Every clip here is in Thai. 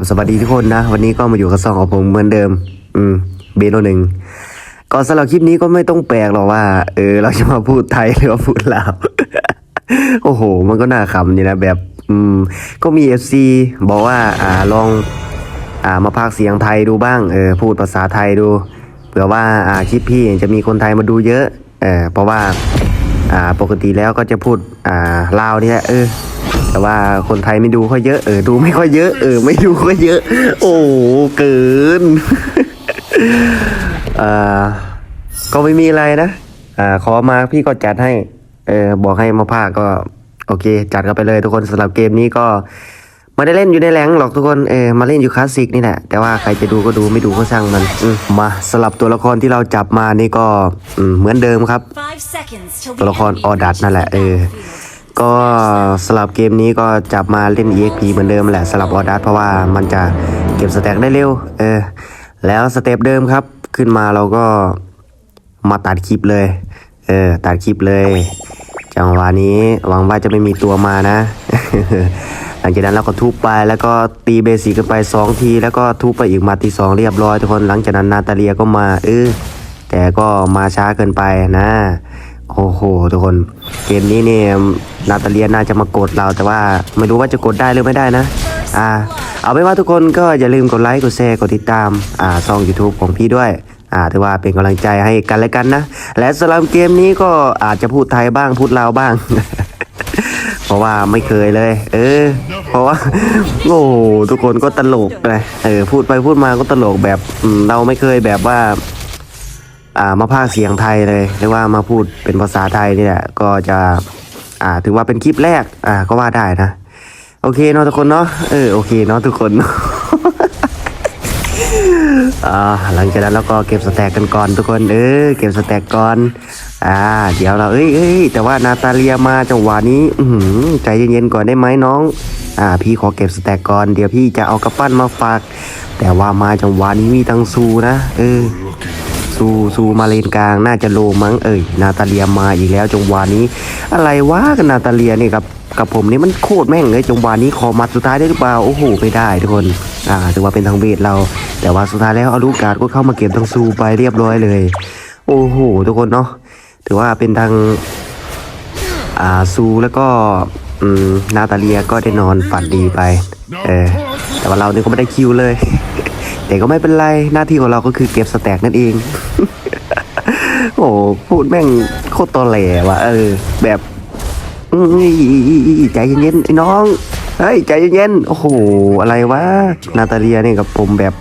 กับสวัสดีทุกคนนะ วันนี้ก็มาอยู่กับซองของผมเหมือนเดิม อืมเบโนหนึ่งก่อนสำหรับคลิปนี้ก็ไม่ต้องแปลกหรอกว่า เออ เราจะมาพูดไทยหรือว่าพูดลาวโอ้โห มันก็น่าขำนี่นะแบบ อืม ก็มีเอฟซีบอกว่า อ่าลอง อ่ามาพากเสียงไทยดูบ้างเออพูดภาษาไทยดูเผื่อว่าอ่าคลิปพี่จะมีคนไทยมาดูเยอะ เออเพราะว่า อ่าปกติแล้วก็จะพูด อ่าลาวเนี่ยเออ แต่ว่าคนไทยไม่ดูค่อยเยอะเออดูไม่ค่อยเยอะเออไม่ดูค่อยเยอะ โอ้โหเกินอ่าก็ไม่มีอะไรนะอ่าขอมาพี่ก็จัดให้เออบอกให้มาภาคก็ โอเค จัดกันไปเลยทุกคนสำหรับเกมนี้ก็ไม่ได้เล่นอยู่ในแรงค์หรอกทุกคน เออมาเล่นอยู่คลาสสิกนี่แหละ แต่ว่าใครจะดูก็ดูไม่ดูก็ช่างมันอืมมาสลับตัวละครที่เราจับมานี่ก็อืมเหมือนเดิมครับ Five seconds till ตัว the ละคร enemy ออดัต reaches นั่นแหละ the เออ battlefield. ก็สลับเกมนี้ก็จับมาเล่น EXP เหมือนเดิมแหละสลับออดัตเพราะว่ามันจะเก็บสแต็กได้เร็ว เออ แล้วสเต็ปเดิมครับ ขึ้นมาเราก็มาตัดคลิปเลย เออ ตัดคลิปเลย จังหวะนี้หวังว่าจะไม่มีตัวมานะ หลังจากนั้นเราก็ทุบไปแล้วก็ตีเบสิกกันไปสองที แล้วก็ทุบไปอีกมาทีสองเรียบร้อยทุกคนหลังจากนั้นนาตาเลียก็มาเออแต่ก็มาช้าเกินไปนะ โอ้โห ทุกคน เกมนี้เนี่ยนาตาเลียน่าจะมากดเรา แต่ว่าไม่รู้ว่าจะกดได้หรือไม่ได้นะ อ่า เอาเป็นว่าทุกคนก็อย่าลืมกดไลค์กดแชร์กดติดตาม อ่าช่อง YouTube ของพี่ด้วยอ่าถือว่าเป็นกำลังใจให้กันและกันนะ และสำหรับเกมนี้ก็อาจจะพูดไทยบ้างพูดลาวบ้าง เพราะว่าไม่เคยเลย เออ เพราะว่าโอ้โหทุกคนก็ตลกเลยเออพูดไปพูดมาก็ตลกแบบเราไม่เคยแบบว่า อ่ามาพากเสียงไทยเลยหรือว่ามาพูดเป็นภาษาไทยนี่แหละก็จะอ่าถือว่าเป็นคลิปแรกอ่าก็ว่าได้นะ โอเคเนาะทุกคนเนาะเออโอเคเนาะทุกคนอ่าหลังจากนั้นเราก็เก็บสแต็กกันก่อนทุกคนเออเก็บสแต็กก่อนอ่าเดี๋ยวเราเอ้ยเอ้ยแต่ว่านาตาเลียมาจังหวะนี้อืใจเย็นๆก่อนได้ไหมน้องอ่าพี่ขอเก็บสแต็กก่อนเดี๋ยวพี่จะเอากระปั้นมาฝาก แต่ว่ามาจังหวะนี้มีตังซูนะเออ ซูซูมาเลนกลางน่าจะโลมั้งเอ่ยนาตาเลียมาอีกแล้วจังวะนี้ อะไรวะกับนาตาเลียเนี่ยกับกับผมนี่มันโคตรแม่งเลยจังวะนี้ขอมัดสุดท้ายได้หรือเปล่าโอ้โหไม่ได้ทุกคนอ่าถือว่าเป็นทางเวทเรา แต่ว่าสุดท้ายแล้วอารูการ์ดก็เข้ามาเก็บทางซูไปเรียบร้อยเลย โอ้โหทุกคนเนาะถือว่าเป็นทางอ่าซูแล้วก็นาตาเลียก็ได้นอนฝันดีไปเออแต่ว่าเราเนี่ยก็ไม่ได้คิวเลย แต่ก็ไม่เป็นไรหน้าที่ของเราก็คือเก็บสแต็กนั่นเอง โอ้พูดแม่งโคตรตอแหลว่ะเออ แบบใจเย็นๆไอ้น้องเฮ้ยใจเย็นๆโอ้โหอะไรวะนาตาเลียเนี่ยกับผมแบบ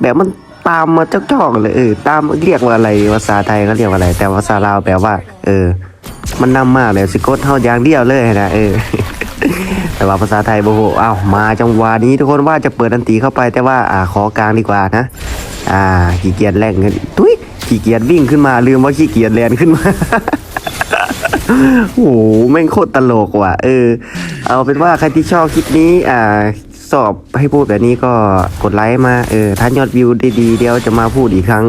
แบบมันตามมาจ้องๆเลยเออตามเรียกว่าอะไรภาษาไทยเขาเรียกว่าอะไร แต่ภาษาลาวแปลว่า เออ มันนำมากเลยสิกดเท่ายางเดียวเลยนะเออ แต่ว่าภาษาไทยโบโหอ้าวมาจังหวะนี้ทุกคนว่าจะเปิดอันตีเข้าไปแต่ว่าอ่าขอกลางดีกว่านะ อ่าขี้เกียจแล่นเงินตุ้ยขี้เกียจวิ่งขึ้นมาลืมว่าขี้เกียจแลนขึ้นมาโอ้โหแม่งโคตรตลกว่ะ เออ เอาเป็นว่าใครที่ชอบคลิปนี้ อ่า สอบให้พูดแบบนี้ก็กดไลค์มา เออ ถ้ายอดวิวได้ดีเดี๋ยวจะมาพูดอีกครั้ง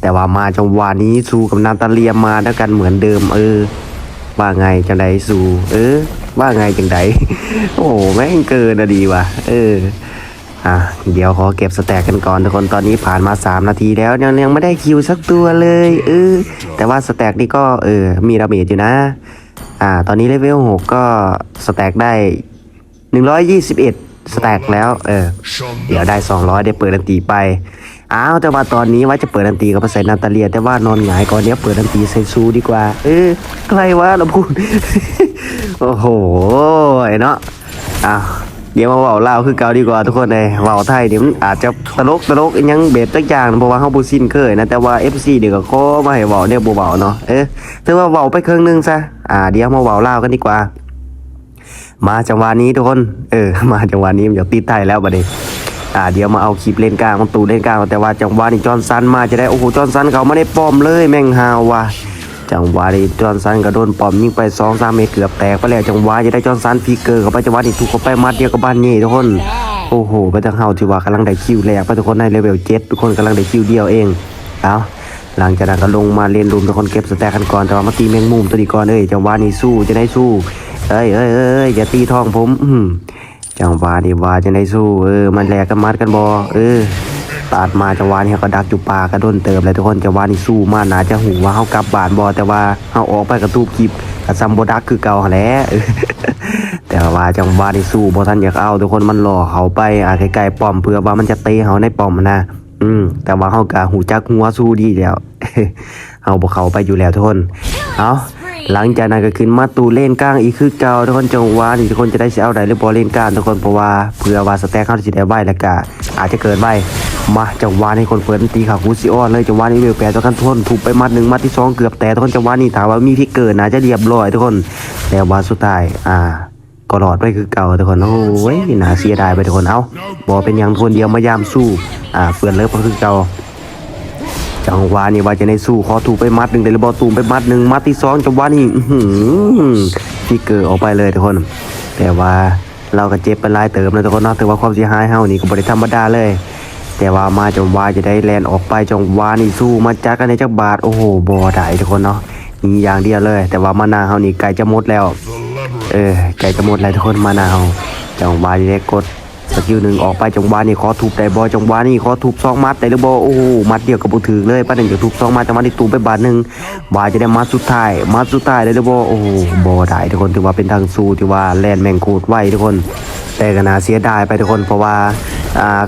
แต่ว่ามาจังหวะนี้ซูกับนาตาเลียมาด้วยกันเหมือนเดิม เออ ว่าไงจังไดซูเออ ว่าไงจังไดโอ้โหแม่งเกินอะดีว่ะ เอออะเดี๋ยวขอเก็บสแต็กกันก่อนทุกคนตอนนี้ผ่านมา 3 นาทีแล้วยังยังไม่ได้คิวสักตัวเลยเออแต่ว่าสแต็กนี่ก็เออมีดาเมจอยู่นะ อ่า ตอนนี้เลเวล6ก็สแต็กได้ 121 สแต็กแล้ว เออ เดี๋ยวได้ 200 ได้เปิดดันตีไป อ้าวแต่ว่าตอนนี้ว่าจะเปิดดันตีกับใส่นาตาเลีย แต่ว่านอนหงายก่อนเดี๋ยเปิดดันตีใส่ซูดีกว่า เออใครวะเราพูด โอ้โหไอ้เนาะอ้าวเดี๋ยวมาเว่าเล่าคือเก่าดีกว่าทุกคนเลยเว่าไทยเดี๋ยวมันอาจจะตลกตลกยังเบ็ดตักอย่างเพราะว่าเฮาบ่ซินเคยนะแต่ว่า FC เดี๋ยวก็ขอมาให้เว้าเนี่ยบ่เว้าเนาะเออถือว่าเว้าไปครึ่งหนึงซะอ่าเดี๋ยวมาเว้าเล่ากันดีกว่า มาจังหวะนี้ทุกคน เออ มาจังหวะนี้มันอยากติดไทยแล้วบัดนี้ อ่าเดี๋ยวมาเอาคลิปเล่นกลางมันตูเล่นกลางแต่ว่าจังหวะนี้จอนสันมาจะได้โอ้โหจอนสันเขาไม่ได้ป้อมเลยแม่งฮาวว่ะจังหวะนี้จอนสันก็โดนป้อมยิงไปสองสามเมตรเกือบแตกไปแล้วจังหวะจะได้จอนสันพีเกอร์เข้าไปจังหวะนี้ถูกเข้าไปมัดเดียวกับบ้านนี่ทุกคนโอ้โหไปทางเฮาที่ว่ากำลังได้คิวแรกไปทุกคนในเลเวลเจ็ดทุกคนกำลังได้คิวเดียวเองเอาหลังจากนั้นก็ลงมาเล่นรุมทุกคนเก็บสแต็กกันก่อนแต่ว่ามาตีแมงมุมตัวนี้ก่อนเอ้ยจังหวะนี้สู้จะได้สู้เอ้ยเอ้ยเอ้ยอย่าตีทองผมอืม จังหวะนี่ว่าจะได้สู้เออมันแลกกันมัดกันบอเออปาดมาจังหวะนี่เขาก็ดักอยู่ป่ากระโดนเติมเลยทุกคนจังหวะนี่สู้มากน่าจะหูว่าเขากลับบานบอแต่ว่าเขาออกไปกระตูบคลิปกับซัมโบดักคือเก่าแหล้วแต่ว่าจังหวะนี่สู้บอท่านอยากเอาทุกคนมันหล่อเขาไปอาใกลๆป้อมเพื่อว่ามันจะเตะเขาในป้อมนะอืมแต่ว่าเขากะหูจักหัวสู้ดีแล้ว เอาบอเขาไปอยู่แล้วทุกคนเอา หลังจากนั้นก็ขึ้นมาตูเล่นกลางอีกคือเก่าทุกคนจังหวะนี่ทุกคนจะได้เสียเอาได้หรือบอเล่นกลางทุกคนเพราะว่าเพื่อว่าสแต็กเขาจะได้ใบแล้วก็อาจจะเกินใบมาจังหวะนี้คนเฟิร์นตีขากูซิออนเลยจังหวะนี้เวลแปดตัวกันทนถูกไปมัดหนึ่งมัดที่สองเกือบแต่ทุกคนจังหวะนี้ถามว่ามีพิกเกินน่าจะเรียบร้อยทุกคนแต่ว่าสุดท้ายอ่าก็หลอดไปคือเก่าทุกคนโอ้ยน่าเสียดายไปทุกคนเอ้าบอเป็นหยังทวนเดียวมายามสู้อ่าเฟื่อนเลิฟก็คือเก่า จังหวะนี้ว่าจะในสู้ขอถูกไปมัดหนึ่งเดลบอตูมไปมัดหนึ่งมัดที่สองจังหวะนี้พี่เกิดออกไปเลยทุกคน แต่ว่าเราก็เจ็บเป็นลายเติมเลยทุกคนนาะแต่ว่าความเสียหายเฮานี่ก็บริธรรมดาเลย แต่ว่ามาจังหวะจะได้แลนออกไปจังหวะนี่สู้มาจักกันในจักบาทโอ้โหบอได้ทุกคนเนาะมีอย่างเดียวเลย แต่ว่ามานาเฮานี่ไกลจะหมดแล้ว เออไก่จะหมดแล้วทุกคนมานาวจังหวะนี้ได้กด กิลหนึ่งออกไปจังหวะนี้ขอทุบได้บอจังหวะนี้ขอทุบสองมัดได้หรือบอโอ้โหมัดเดียวกับบุถือเลยป้าหนึ่งจะทุบสองมัดจังหวะนี้ตูไปบาทหนึ่งบาทจะได้มัดสุดท้ายมัดสุดท้ายได้หรือบอโอ้โหบอได้ทุกคนถือว่าเป็นทางสู้ที่ว่าแลนแมงโคตรไวทุกคน แต่ก็น่าเสียดายไปทุกคนเพราะว่า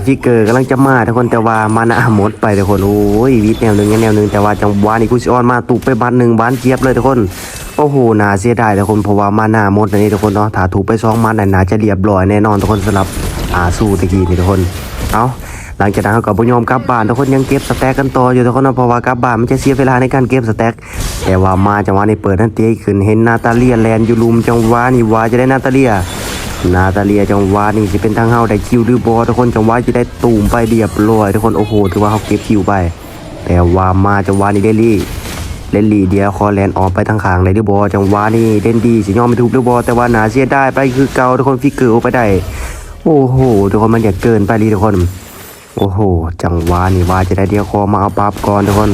ฟิกเกอร์กำลังจะมาทุกคนแต่ว่ามานะหมดไปทุกคนโอ้ยวิทแนวหนึ่งแนวหนึ่งแต่ว่าจังหวะนี้กุชออนมาตุกไปบานหนึ่งบานเจี๊ยบเลยทุกคน โอ้โหนาเสียดายทุกคนเพราะว่ามาหน้าหมดอันนี้ทุกคนเนาะถ้าถูกไปสองมันน่าจะเรียบร้อยแน่นอนทุกคนสำหรับอาสู้ตะกี้นี่ทุกคนเอาหลังจากนั้นเขาก็บ่ยอมกลับบ้านทุกคนยังเก็บสแต็กกันต่ออยู่ทุกคนเนาะเพราะว่ากลับบ้านมันจะเสียเวลาในการเก็บสแต็กแต่ว่ามาจังหวะนี้เปิดทันทีขึ้นเห็นนาตาเลียแลนอยู่ลุมจังหวะนี่ว่าจะได้นาตาเลียนาตาเลียจังหวะนี่จะเป็นทางเฮาได้คิวหรือบอทุกคนจังหวะจะได้ตูมไปเรียบร้อยทุกคนโอ้โหถือว่าเขาเก็บคิวไป แต่ว่ามาจังหวะนี้เดลี่ เล่นลีเดียวคอแลนออกไปทางขางเลยหรือบอจังหวะนี่เล่นดีสิยอมไม่ถูกหรือบอแต่ว่าหนาเสียได้ไปคือเก่าทุกคนฟิกเกอร์ไปได้โอ้โหทุกคนมันอยากเกินไปลีทุกคน โอ้โห จังหวะนี่ว่าจะได้เดียวคอมาเอาปับก่อนทุกคน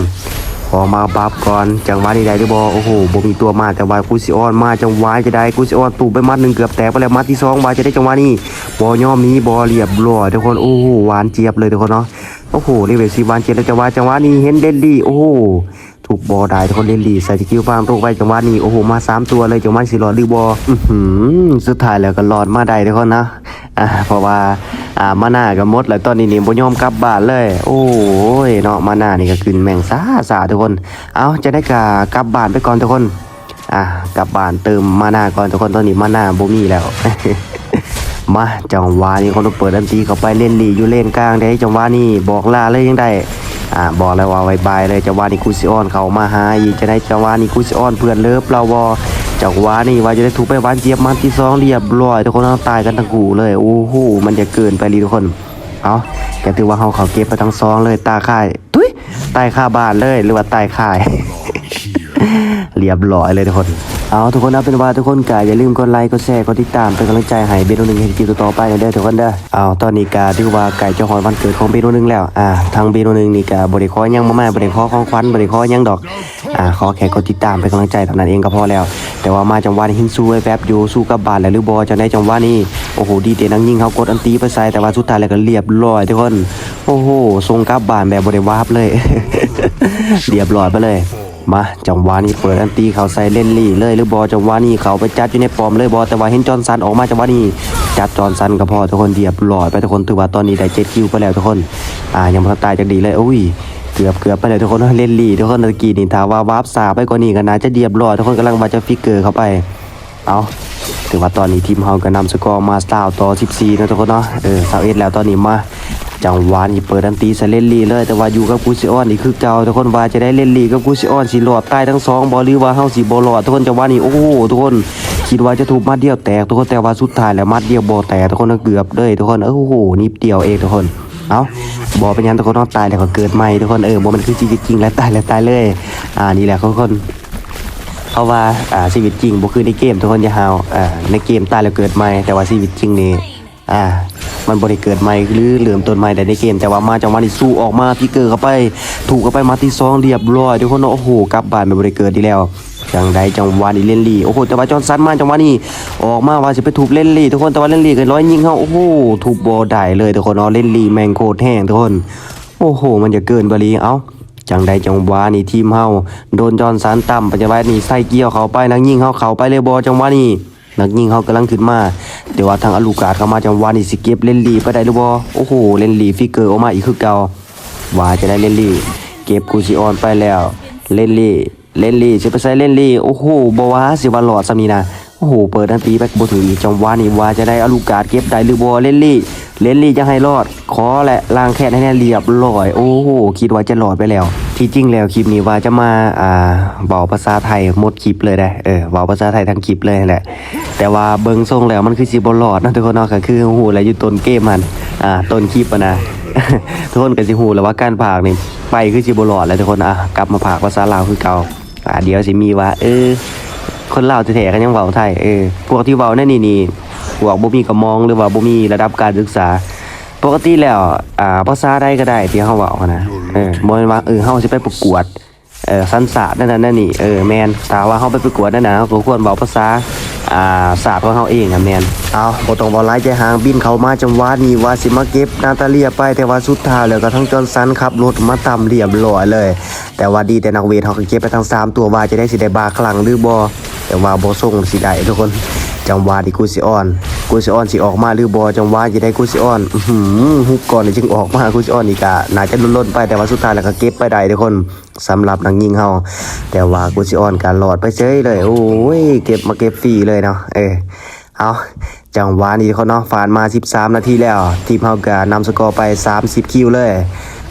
ขอมาปับก่อนจังหวะนี้ได้หรือบอโอ้โหบ่มีตัวมาแต่ว่ากูซิออนมาจังหวะจะได้กูซิออนตูไปมัดหนึ่งเกือบแตกไปแล้วมัดที่สองว่าจะได้จังหวะนี้บอย่อมนี้บอเรียบร้อยทุกคนโอ้โหหวานเจี๊ยบเลยทุกคนเนาะโอ้โหนี่เวซีหวานเจี๊ยบเลยจังหวะจังหวะนี้เห็นเดนลี่โอ้โห ถูกบอได้ทุกคนเล่นดีใส่สกิลฟางตกไปจังหวะนี้โอ้โหมาสามตัวเลยจังหวะสิรอดหรือบออื้อหือสุดท้ายแล้วก็รอดมาได้ทุกคนนะอ่าเพราะว่าอ่ามาหน้าก็หมดแล้วตอนนี้นี่บ่ยอมกลับบ้านเลย โอ้ยเนาะมาหน้านี่ก็ขึ้นแมงซาซาทุกคน เอาจะได้กกลับบ้านไปก่อนทุกคนอ่ากลับบ้านเติมมาหน้าก่อนทุกคนตอนนี้มาหน้าบ่มีแล้ว มาจังหวะนี้คนต้องเปิดดันตีเข้าไปเล่นลีอยู่เล่นกลางได้จังหวะนี้บอกลาเลยยังได้อ่าบอกเลยว่าบายบายเลยจังหวะนี้กูซิออนเขามาหาอีกจะได้จังหวะนี้กูซิออนเพื่อนเลิฟเราบอจังหวะนี้ว่าจะได้ถูกไปวานเจี๊ยบมันที่สองเรียบร้อยทุกคนต้องตายกันทั้งกูเลยโอ้โหมันจะเกินไปลีทุกคนเอาแกถือว่าเขาเขาเก็บไปทั้งสองเลยตาค่ายตุ้ยตายค่าบ้านเลยหรือว่าตายค่าย เรียบร้อยเลยทุกคน เอาทุกคนนะเป็นว่าทุกคนกาอย่าลืมกดไลค์กดแชร์กดติดตามเป็นกำลังใจให้เบโนหนึ่งเห็นคลิปต่อไปกันเด้อทุกคนเด้อเอาตอนนี้กาถือว่าไก่เจ้าหอยวันเกิดของเบโนหนึ่งแล้วอ่าทางเบโนหนึ่งนี่กาบริคอยังมาม่บริคอของขวัญบริคอยังดอกอ่าขอแค่กดติดตามเป็นกำลังใจเท่านั้นเองก็พอแล้ว แต่ว่ามาจังหวะนี้หินสู้ไว้แป๊บอยู่สู้กับบาทแล้วหรือบอจังได้จังหวะนี้โอ้โหดีเด่นังยิงเขากดอันตีไปใส่แต่ว่าสุดท้ายแล้วก็เรียบร้อยทุกคนโอ้โหทรงกับบานแบบบริวาบเลยเรียบร้อยไปเลย มาจังหวะนี้เปิดอันตีเขาใส่เล่นลี่เลยหรือบอจังหวะนี้เขาไปจัดอยู่ในปอมเลยบอแต่ว่าเห็นจอนสันออกมาจังหวะนี้จัดจอนสันก็พอทุกคนเรียบร้อยไปทุกคนถือว่าตอนนี้ได้เจ็ดคิวไปแล้วทุกคนอ่ายังไม่ทันตายจากดีเลยอุ้ยเกือบเกือบไปเลยทุกคนเล่นลี่ทุกคนตะกี้นี่ถาว่าวาร์ปสาไปกว่านี้ก็น่าจะเรียบร้อยทุกคนกำลังมาจะฟิกเกอร์เข้าไปเอาถือว่าตอนนี้ทีมเฮาก็นำสกอร์มาสตาร์ต่อ 14 นะทุกคนเนาะเออสาวเอ็ดแล้วตอนนี้มา จังหวะนี่เปิดดันตีสเล่นลีเลยแต่ว่าอยู่กับกูซิออนนี่คือเก่าทุกคนว่าจะได้เล่นลีกับกูซิออนสิหลอดใต้ทั้งสองบอลหรือว่าเฮาสิบ่หลอดทุกคนจังหวะนี้โอ้โหทุกคนคิดว่าจะถูกมัดเดียวแตกทุกคนแต่ว่าสุดท้ายแล้วมัดเดียวบ่แตกทุกคนเกือบเลยทุกคนเออโอ้โหนิดเดียวเองทุกคนเอ้าบอเป็นยังทุกคนต้องตายแล้วก็เกิดใหม่ทุกคนเออบ่มันคือชีวิตจริงแล้วตายแล้วตายเลย อ่านี่แหละทุกคนเพราะว่าอ่าชีวิตจริงบ่คือในเกมทุกคนอย่าหาวอ่าในเกมตายแล้วเกิดใหม่แต่ว่าชีวิตจริงนี่อ่า มันบ่ได้เกิดใหม่หรือเริ่อมต้นใหม่ได้ในเกม แต่ว่ามาจังหวะนี้สู้ออกมาพี่เกิดเข้าไป ถูกเข้าไปมาที่ซองเรียบร้อยทุกคนเนาะโอ้โหกลับบ้านไปบ่ได้เกิดดีแล้วจังใดจังหวะนี้เล่นลีโอ้โหแต่ว่าจอนสันมาจังหวะนี้ออกมาว่าสิไปทุบเล่นลีทุกคนแต่ว่าเล่นลีก็ร้อยยิงเขาโอ้โหทุบบ่ได้เลยทุกคนเนาะเล่นลีแมงโคตรแห้งทุกคน โอ้โห มันจะเกินไปลีเอ้าจังใดจังหวะนี่ทีมเฮาโดนจอนสันต่ำปัจจุบันนี่ใส่เกี่ยวเขาไปนักยิงเฮาเขาไปเลยบอจังหวะนี้ นักยิงเฮากำลังขึ้นมาแต่ว่าทางอลูกาดเข้ามาจังหวะนี้สิเก็บเล่นลีไปได้หรือบ่โอ้โหเล่นลีฟิกเกอร์ออกมาอีกคือเก่าว่าจะได้เล่นลีเก็บกูซิออนไปแล้วเล่นลีเล่นลีสิไปใส่เล่นลีโอ้โหบ่ว่าสิว่าหลอดซำนี้นะโอ้โห เปิดนันตีไปบถึงอีกจังหวะนี้ว่าจะได้อลูกาดเก็บได้หรือบ่เล่นลีเล่นลีจะให้รอด ขอแหละล้างแค้นให้แน่เรียบร้อย โอ้โห คิดว่าจะหลอดไปแล้ว ที่จริงแล้วคลิปนี้ว่าจะมาอ่าเบาภาษาไทยหมดคลิปเลยได้เออเบาภาษาไทยทั้งคลิปเลยแหละแต่ว่าเบิ่งทรงแล้วมันคือสิบ่หลอดนะทุกคนเนาะก็คือหูแล้วอยู่ต้นเกมมันอ่าต้นคลิปนะทุกคนก็สิหูแล้วว่าการผากนี่ไปคือสิบ่หลอดแล้วทุกคนอะกลับมาผากภาษาลาวคือเก่าอ่าเดี๋ยวสิมีว่า เออ คนลาวแท้ๆกันยังเว้าไทยเออพวกที่เว้านั่นนี่นี่พวกบ่มีกระมองหรือว่าบ่มีระดับการศึกษา ปกติแล้วอ่าภาษาใดก็ได้ที่เฮาเว้านะ เออบ่แม่นว่าเออเฮาสิไปประกวดเออสันศาสตร์นั่นน่ะนั่นนี่เออแมนถ้าว่าเฮาไปประกวดนั่นน่ะเฮาก็ควรเว้าภาษาอ่าศาสตร์ของเฮาเองอะแมนเอาบ่ต้องเว้าหลายใจหางบินเข้ามาจังหวะนี้ว่าสิมาเก็บนาตาเลียไปแต่ว่าสุดท้ายแล้วก็ทั้งจอห์นสันขับรถมาตามเรียบร้อยเลย แต่ว่าดีแต่นักเวทเฮาก็เก็บไปทั้งสามตัวว่าจะได้สิได้บาคลังหรือบ่แต่ว่าบ่ส่งสิได้ทุกคนจังหวะที่กูสิออน กูสิออนสิออกมาหรือบอจังหวะจะได้กูสิออนฮุบก่อนจึงออกมากูสิออนอีกอะน่าจะล้นๆไปแต่ว่าสุดท้ายแล้วก็เก็บไปได้ทุกคนสำหรับนักยิงเฮาแต่ว่ากูสิออนการหลอดไปเฉยเลย โอ้ยเก็บมาเก็บฟรีเลยเนาะเออเอาจังหวะนี้เขาเนาะผ่านมา 13 นาทีแล้ว ทีมเฮาก็นำสกอร์ไป 30 คิวเลย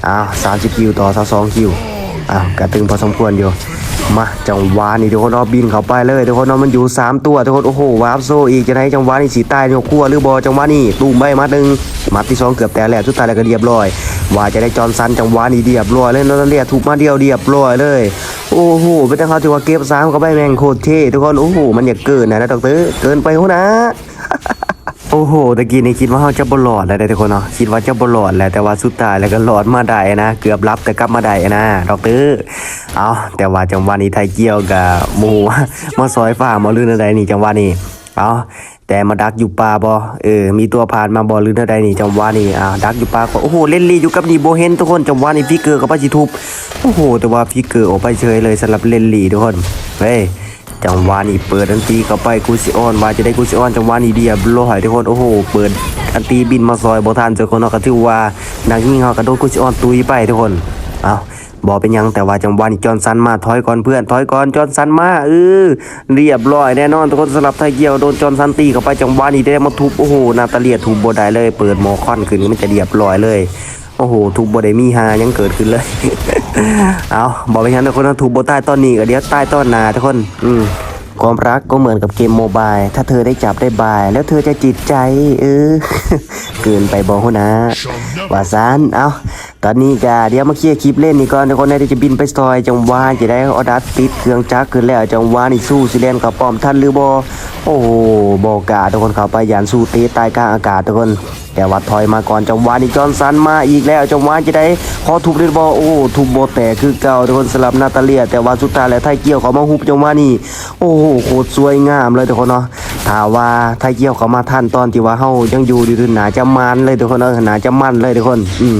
อ้าว30 คิวต่อ 22 คิวอ้าวกระตึงพอสมควรอยู่ มาจังหวะนี่ทุกคนเอาบินเข้าไปเลยทุกคนเอามันอยู่สามตัวทุกคนโอ้โหวาร์ปโซอีกจะไหนจังหวะนี่สีใต้ยกขั้วหรือบอจังหวะนี่ตูมใบมัดหนึ่งมัดที่สองเกือบแต่แล้วสุดท้ายแล้วก็เรียบร้อย ว่าจะได้จอนสันจังหวะนี่เรียบร้อยเลยนนเรียถูกมาเดียวเรียบร้อยเลยโอ้โหเป็นแต่เขาถือว่าเก็บสามก็ใบแมงโคตรเท่ทุกคนโอ้โหมันอย่าเกินนะนะดอกเตอร์เกินไปหัวนะ โอ้โหตะกี้นี่คิดว่าเขาจะบลอดแล้วได้ทุกคนเนาะคิดว่าจะบลอดแหละแต่ว่าสุดท้ายแล้วก็หลอดมาได้นะเกือบรับแต่กลับมาได้นะดอกเตอร์เอาแต่ว่าจังหวะนี้ไทยเกี่ยวกับหมูมาซอยฝ่ามาลื่นอะไรนี่จังหวะนี้เอาแต่มาดักอยู่ป่าบอเออ มีตัวผ่านมาบอลื่นอะไรนี่จังหวะนี้อ่าดักอยู่ป่าก็โอ้โห เล่นลีอยู่กับนี่โบเฮนทุกคนจังหวะนี้พี่เกอร์กับป้าจิทุบ โอ้โห แต่ว่าพี่เกอร์ออกไปเฉยเลยสำหรับเล่นลีทุกคน เฮ้ย จังหวะนี้เปิดอันตีเข้าไปกูซิออนว่าจะได้กูซิออนจังหวะนี้เดียบรอยทุกคนโอ้โหเปิดอันตีบินมาซอยบ่ทันเจอคนนาะก็ถือว่านักยิงเฮากระโดดกูซิออนตุยไปทุกคนเอาบ่เป็นยังแต่ว่าจังหวะนี้จอนสันมาถอยก่อนเพื่อนถอยก่อนจอนสันมาเออเรียบร้อยแน่นอนทุกคนสำหรับไทยเกียวโดนจอนสันตีเข้าไปจังหวะนี้ได้มาทุบโอ้โหนาตาเลียทุบบ่ได้เลย เปิดโมคอนขึ้นมันจะเรียบร้อยเลย โอ้โหทุบบ่ได้มีหายังเกิดขึ้นเลย เอาบอกไปงั้นทุกคนนะทุบบ่ใต้ตอนนี้ก็เดียวใต้ตอนนาทุกคน อืมความรักก็เหมือนกับเกมโมบายถ้าเธอได้จับได้บาย แล้วเธอจะจิตใจ เออ เกินไปบอกนะว่าซานเอาตอนนี้ก็เดี๋ยวมาเคลียร์คลิปเล่นนี่ก่อนทุกคนนะเดี๋ยจะบินไปซอย จังหวะจะได้ออดัสติดเครื่องจักรขึ้นแล้วจังหวะนี่สู้สิเลนกับป้อมท่านหรือบอโอ้โหบอกาทุกคนเขาไปยานสู้เตะตายกลางอากาศทุกคน แต่ว่าถอยมาก่อนจังหวะนี้จอห์นสันมาอีกแล้วจังหวะจะได้ขอทุบเดนบอลโอ้ทุบโบแต่คือเก่าทุกคนสลับนาตาเลีย แต่ว่าสุดท้ายแล้วไทยเกี่ยวเขามาหุบจังหวะนี้โอ้โหโคตรสวยงามเลยทุกคนเนาะถาว่าไทยเกี่ยวเขามาท่านตอนที่ว่าเฮายังอยู่ดีๆหนาจะมันเลยทุกคนเนาะหนาจะมันเลยทุกคน อืม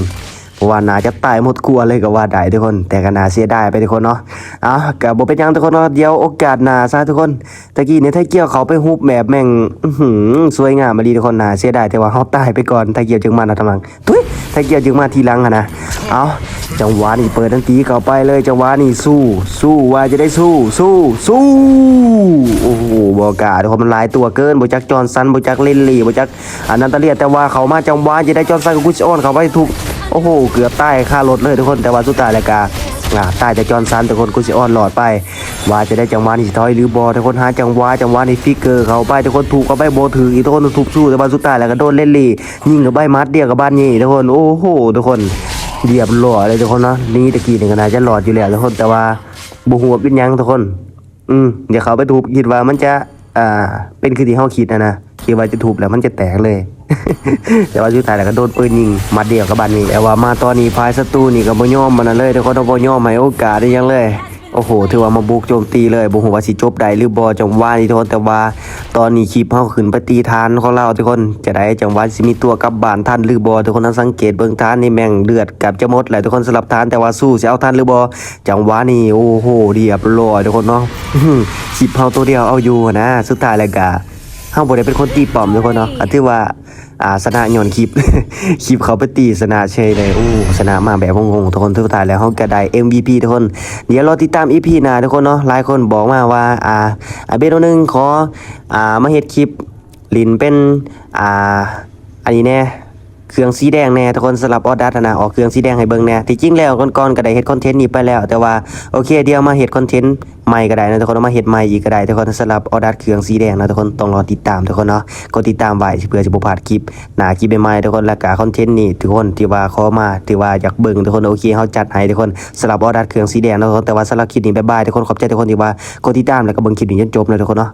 เพราะว่าน่าจะตายหมดกลัวเลยก็ว่าได้ทุกคน แต่ก็น่าเสียดายไปทุกคนเนาะอะกับ่เป็นหยังทุกคนเนาะเดี๋ยวโอกาสหน้าซะทุกคนตะกี้เนี่ยไทยเกี่ยวเขาไปฮุบแบบแม่งอื้อหือสวยงามมาดีทุกคนน่าเสียดายแต่ว่าเฮาตายไปก่อนไทยเกี่ยวจึงมานะทำลังตุ้ยไทยเกี่ยวจึงมาทีหลังอะนะเอาจังหวะนี่เปิดทันทีเข้าไปเลยจังหวะนี่สู้ สู้ว่าจะได้สู้ สู้ สู้โอ้โหบอกาทุกคนมันหลายตัวเกินบจักจอนสันบจักเลนลี่บจักอันนั้นตะเลียแต่ว่าเขามาจังหวะจะได้จอนสันกับกุชออนเขาไปทุก โอ้โห เกือบใต้ค่ารถเลยทุกคนแต่ว่าสุดท้ายแล้วก็อ่าใต้จะจอนสันทุกคนกุซิออนหลอดไป ว่าจะได้จังหวะนี่ถอยหรือบอทุกคนหาจังหวะจังหวะในฟิกเกอร์เขาไปทุกคนถูกกับใบโบถืออีกทุกคนถูกสู้แต่ว่าสุดท้ายแล้วก็โดนเล่นลี่ยิงกับใบมัดเดียวกับบ้านนี่ทุกคนโอ้โหทุกคนเรียบร้อเลยทุกคนเนาะนี่ตะกี้นี่ก็น่าจะหลอดอยู่แล้วทุกคนแต่ว่าบูหัวเป็นยังทุกคน อืมเดี๋ยวเขาไปถูกคิดว่ามันจะอ่าเป็นคือที่เขาคิดนะนะคิดว่าจะถูกแล้วมันจะแตกเลย แต่ว่าสุดท้ายแล้วก็โดนปืนยิงมาเดียวกับบ้านนี้แต่ว่ามาตอนนี้พายศัตรูนี่ก็บ่ยอมมันนั่นเลยทุกคนต้องบ่ยอมให้โอกาสได้ยังเลยโอ้โหถือว่ามาบุกโจมตีเลยบ่ฮู้ว่าสิจบได้หรือบ่จังหวะนี้ทุกคนแต่ว่าตอนนี้คลิปเฮาขึ้นไปตีทานของเราทุกคนจะได้จังหวะสิมีตัวกลับบ้านทันหรือบ่ทุกคนต้องสังเกตเบิ่งทานนี่แม่งเลือดกับจะหมดแล้วทุกคนสำหรับทานแต่ว่าสู้สิเอาทันหรือบ่จังหวะนี้โอ้โหเรียบร้อยทุกคนเนาะคลิปเฮาตัวเดียวเอาอยู่นะสุดท้ายแล้วก็ เฮาบ่ได้เป็นคนตีปอมทุกคนเนาะก็ถือว่าอ่าชนะย้อนคลิป คลิปเขาไปตีชนะเชยเลยโอ้ชนะมาแบบงงๆทุกคนทุกทายแล้วเฮาก็ได้ MVP ทุกคน เดี๋ยวรอติดตาม EP หน้าทุกคนเนาะหลายคนบอกมาว่าอ่าอาเบโนนึงขออ่ามาเฮ็ดคลิปลินเป็นอ่าอันนี้แน่ เครื่องสีแดงแน่ทุกคนสลับออดัสนะออกเครื่องสีแดงให้เบิ่งแน่ที่จริงแล้วก่อนๆก็ได้เฮ็ดคอนเทนต์นี้ไปแล้ว แต่ว่าโอเคเดี๋ยวมาเฮ็ดคอนเทนต์ใหม่ก็ได้นะทุกคนมาเฮ็ดใหม่อีกก็ได้ทุกคนสลับออดัสเครื่องสีแดงนะทุกคนต้องรอติดตามทุกคนเนาะกดติดตามไว้เพื่อจะบ่พลาดคลิปหน้าคลิปใหม่ๆทุกคนและก็คอนเทนต์นี้ทุกคนที่ว่าขอมาที่ว่าอยากเบิ่งทุกคนโอเคเฮาจัดให้ทุกคนสลับออดัสเครื่องสีแดงนะทุกคนแต่ว่าสำหรับคลิปนี้บ๊ายบายทุกคนขอบใจทุกคนที่ว่ากดติดตามแล้วก็เบิ่งคลิปนี้จนจบนะทุกคนเนาะ